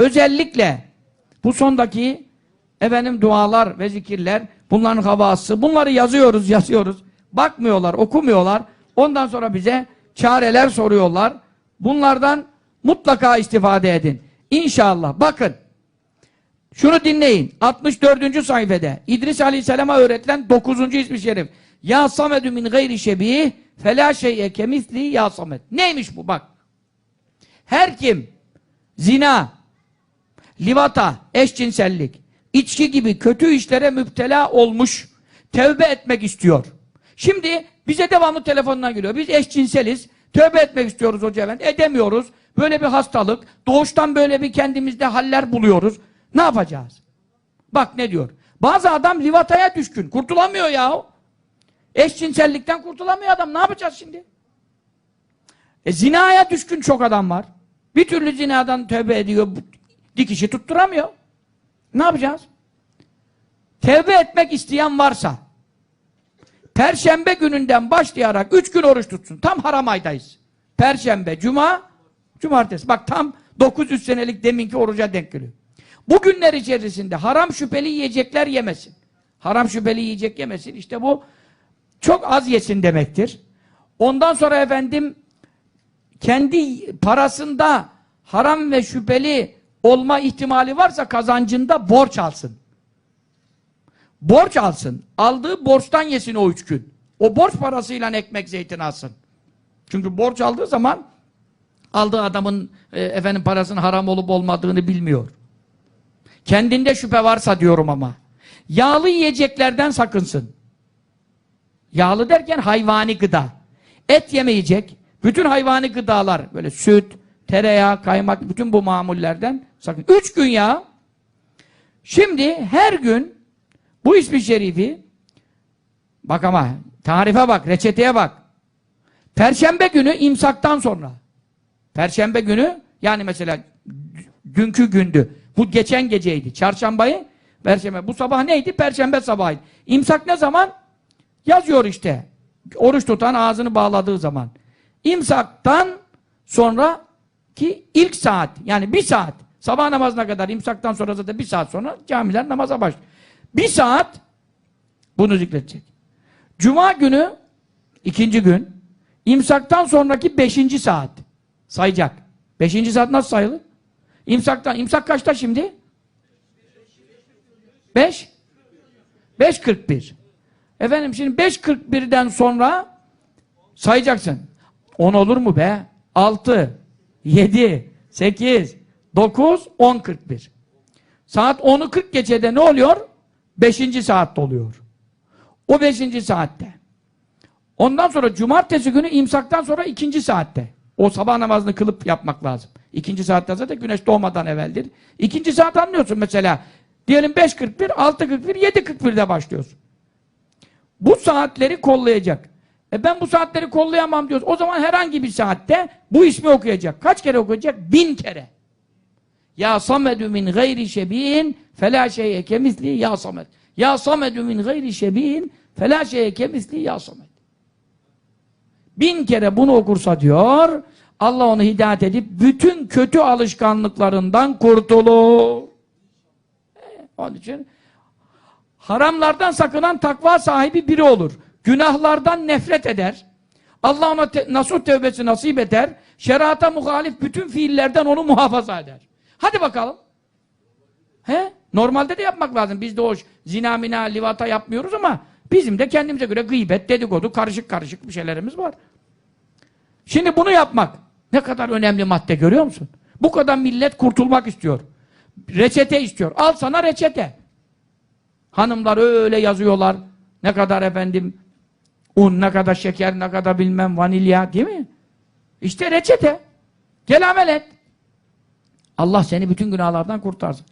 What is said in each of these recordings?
Özellikle bu sondaki efendim dualar ve zikirler, bunların havası, bunları yazıyoruz, yazıyoruz. Bakmıyorlar, okumuyorlar. Ondan sonra bize çareler soruyorlar. Bunlardan mutlaka istifade edin. İnşallah. Bakın. Şunu dinleyin. 64. sayfede İdris Aleyhisselam'a öğretilen 9. ismi şerif. Ya samedü min gayri şebih felâ şey'e kemisli ya samed. Neymiş bu bak. Her kim zina, livata, eşcinsellik, içki gibi kötü işlere müptela olmuş, tevbe etmek istiyor. Şimdi bize devamlı telefondan geliyor. Biz eşcinseliz, tövbe etmek istiyoruz hoca efendi. Edemiyoruz. Böyle bir hastalık, doğuştan böyle bir kendimizde haller buluyoruz. Ne yapacağız? Bak ne diyor. Bazı adam livataya düşkün. Kurtulamıyor ya. Eşcinsellikten kurtulamıyor adam. Ne yapacağız şimdi? E, zinaya düşkün çok adam var. Bir türlü zinadan tövbe ediyor. Dikişi tutturamıyor. Ne yapacağız? Tevbe etmek isteyen varsa Perşembe gününden başlayarak üç gün oruç tutsun. Tam haram aydayız. Perşembe, cuma, cumartesi. Bak tam 900 senelik deminki oruca denk geliyor. Bu günler içerisinde haram şüpheli yiyecekler yemesin. Haram şüpheli yiyecek yemesin. İşte bu çok az yesin demektir. Ondan sonra efendim kendi parasında haram ve şüpheli olma ihtimali varsa kazancında borç alsın. Borç alsın. Aldığı borçtan yesin o üç gün. O borç parasıyla ekmek zeytin alsın. Çünkü borç aldığı zaman aldığı adamın e, efendim parasının haram olup olmadığını bilmiyor. Kendinde şüphe varsa diyorum ama. Yağlı yiyeceklerden sakınsın. Yağlı derken hayvani gıda. Et yemeyecek. Bütün hayvani gıdalar böyle süt, tereyağı, kaymak bütün bu mamullerden sakın. Üç gün ya. Şimdi her gün bu ismi şerifi bak ama tarife bak, reçeteye bak. Perşembe günü imsaktan sonra. Perşembe günü yani mesela dünkü gündü. Bu geçen geceydi. Çarşambayı Perşembe. Bu sabah neydi? Perşembe sabahıydı. İmsak ne zaman? Yazıyor işte. Oruç tutan ağzını bağladığı zaman. İmsaktan sonra ki ilk saat yani bir saat sabah namazına kadar imsaktan sonra zaten bir saat sonra camiler namaza başlıyor. Bir saat bunu zikredecek. Cuma günü ikinci gün imsaktan sonraki beşinci saat sayacak. Beşinci saat nasıl sayılır? İmsaktan, imsak kaçta şimdi? Beş? Beş kırk bir. Efendim şimdi beş kırk birden sonra sayacaksın. On olur mu be? Altı, yedi, sekiz, dokuz, on kırk bir. Saat onu kırk geçede ne oluyor? Beşinci saatte oluyor. O beşinci saatte. Ondan sonra cumartesi günü imsaktan sonra ikinci saatte. O sabah namazını kılıp yapmak lazım. İkinci saatte zaten güneş doğmadan evveldir. İkinci saat anlıyorsun mesela. Diyelim 5.41, 6.41, 7.41'de başlıyorsun. Bu saatleri kollayacak. E ben bu saatleri kollayamam diyoruz. O zaman herhangi bir saatte bu ismi okuyacak. Kaç kere okuyacak? Bin kere. Ya samedü min gayri şebihin felâ şey'e kemisli ya samed. Ya samedü min gayri şebihin felâ şey'e kemisli ya samed. Bin kere bunu okursa diyor, Allah onu hidayet edip bütün kötü alışkanlıklarından kurtulur. E, onun için haramlardan sakınan takva sahibi biri olur. Günahlardan nefret eder. Allah ona te nasuh tevbesi nasip eder. Şerata muhalif bütün fiillerden onu muhafaza eder. Hadi bakalım. He? Normalde de yapmak lazım. Biz de o zina, mina, livata yapmıyoruz ama bizim de kendimize göre gıybet, dedikodu, karışık karışık bir şeylerimiz var. Şimdi bunu yapmak ne kadar önemli madde görüyor musun? Bu kadar millet kurtulmak istiyor. Reçete istiyor. Al sana reçete. Hanımlar öyle yazıyorlar. Ne kadar efendim un, ne kadar şeker, ne kadar bilmem vanilya değil mi? İşte reçete. Gel amel et. Allah seni bütün günahlardan kurtarsın.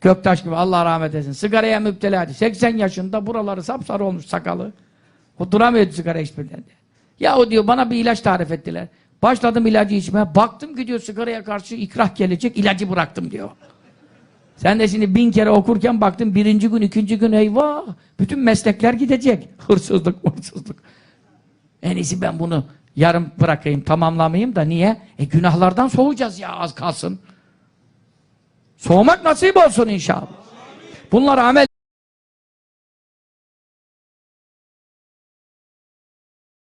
Göktaş gibi Allah rahmet etsin. Sigaraya müpteladi. 80 yaşında buraları sapsarı olmuş sakalı. O duramıyordu sigara içmeden. Ya o diyor bana bir ilaç tarif ettiler. Başladım ilacı içmeye. Baktım ki diyor sigaraya karşı ikrah gelecek. ilacı bıraktım diyor. Sen de şimdi bin kere okurken baktın birinci gün, ikinci gün eyvah. Bütün meslekler gidecek. Hırsızlık, hırsızlık. En iyisi ben bunu yarım bırakayım, tamamlamayayım da niye? E günahlardan soğuyacağız ya az kalsın. Soğumak nasip olsun inşallah. Bunları amel